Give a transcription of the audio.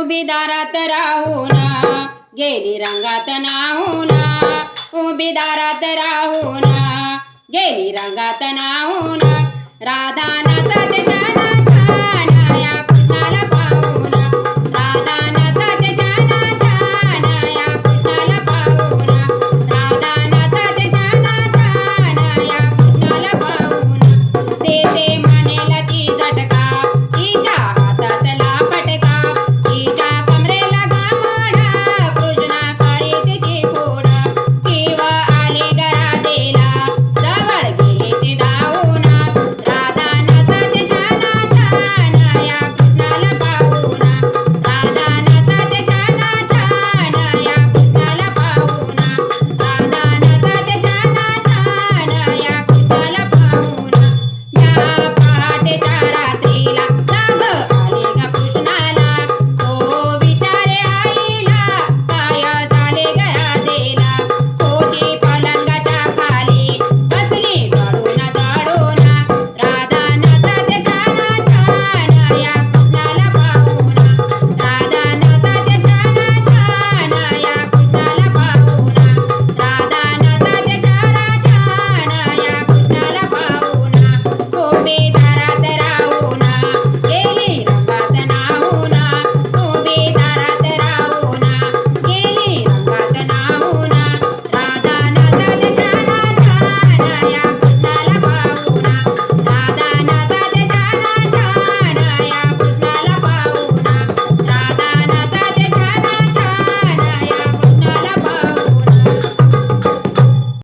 उभी दारात राहूना गेली रंगात नाहूना. उभी दारात राहूना गेली रंगात नाहूना. राधा